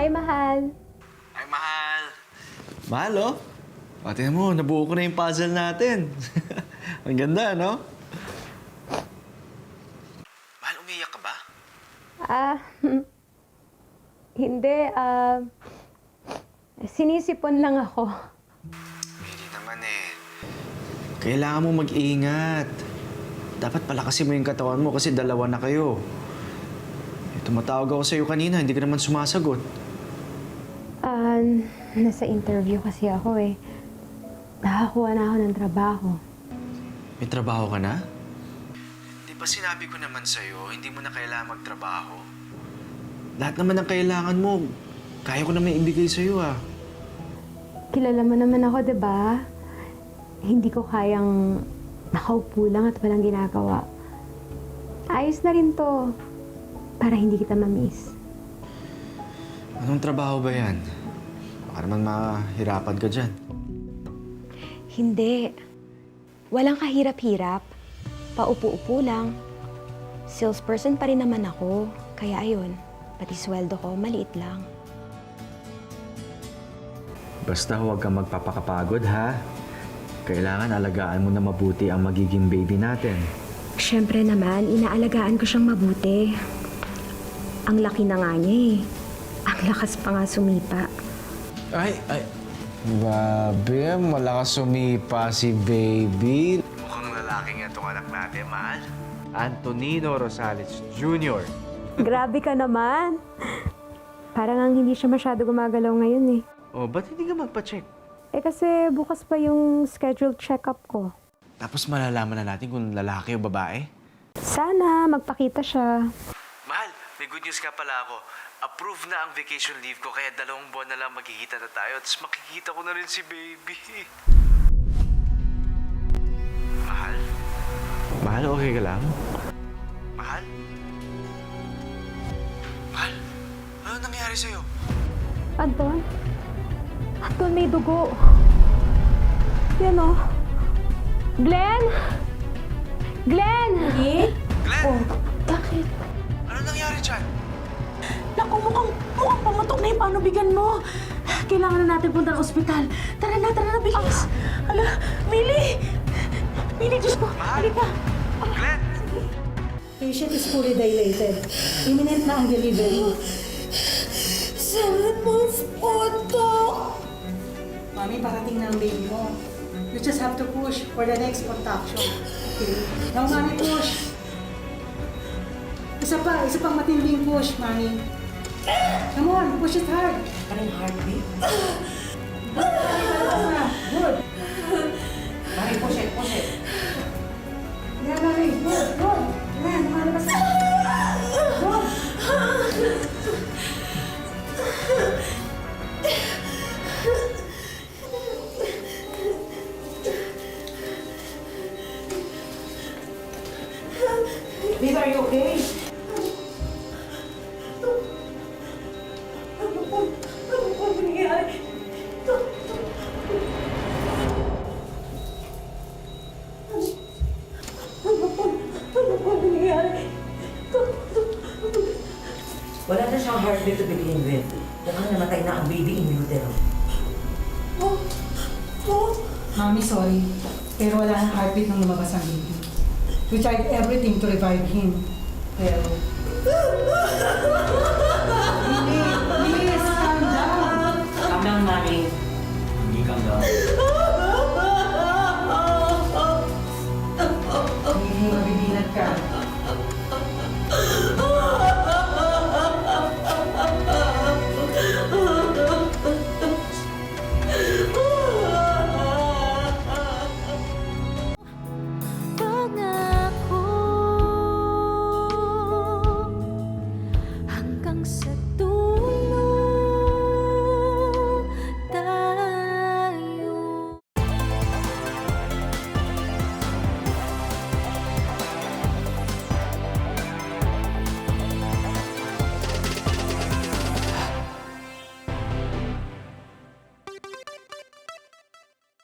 Hi, mahal. Ay, mahal. Mahal, oh. Pati mo, nabuo ko na yung puzzle natin. Ang ganda, no? Mahal, umiyak ka ba? Ah, hindi. Ah, sinisipon lang ako. Hindi naman eh. Kailangan mo mag-ingat. Dapat palakasin mo yung katawan mo kasi dalawa na kayo. Eh, tumatawag ako sa'yo kanina, hindi ka naman sumasagot. Nasa interview kasi ako eh. Nakakuha na ako ng trabaho. May trabaho ka na? Di ba sinabi ko naman sa'yo, hindi mo na kailangan magtrabaho? Lahat naman ng kailangan mo, kaya ko naman ibigay sa'yo ah. Kilala mo naman ako, di ba? Hindi ko kayang nakaupo lang at walang ginagawa. Ayos na rin to. Para hindi kita ma-miss. Anong trabaho ba yan? Baka naman mahirapan ka dyan. Hindi. Walang kahirap-hirap. Paupo-upo lang. Salesperson pa rin naman ako. Kaya ayun, pati sweldo ko maliit lang. Basta huwag kang magpapakapagod ha. Kailangan alagaan mo na mabuti ang magiging baby natin. Siyempre naman, inaalagaan ko siyang mabuti. Ang laki na nga niya eh. Ang lakas pa nga sumipa. Ay, ay. Grabe, malakas sumipa si baby. Mukhang lalaki nga itong anak natin, mahal. Antonino Rosales Jr. Grabe ka naman. Parang ang hindi siya masyado gumagalaw ngayon eh. Oh, ba't hindi ka magpa-check? Eh kasi bukas pa yung scheduled check-up ko. Tapos malalaman na natin kung lalaki o babae? Sana magpakita siya. Good news ka pala ako. Approve na ang vacation leave ko, kaya dalawang buwan na lang magkikita na tayo. Tapos makikita ko na rin si baby. Mahal? Mahal, okay ka lang? Mahal? Mahal? Ano nangyari sa'yo? Anton? Anton, may dugo. Yan o. Glenn? Glenn! Glenn! Bakit? Ano nangyari dyan? Naku, mukhang, mukhang pumutok na yung panubigan mo. Kailangan na natin punta ng ospital. Tara na, tara na, bilis. Ala, Mili! Mili, Diyos ko, halika. Glenn! Patient is fully dilated. Imminent na ang delivery. Seven months po to. Mami, parating na ang baby mo. You just have to push for the next contraction. Okay? Now, mami, push. Isa pa, isa pang matinding push, mami. Come on, push it hard. Anong heartbeat? Good. Mami, push it, push it. Yan, mami. Good, good. Yan, lumalabas na. Good. Babe, are you okay? Wala na siyang heartbeat to begin with. Mukhang namatay na ang baby in utero. Mami, sorry. Pero wala nang heartbeat nung lumabas ang baby. We tried everything to revive him. Pero...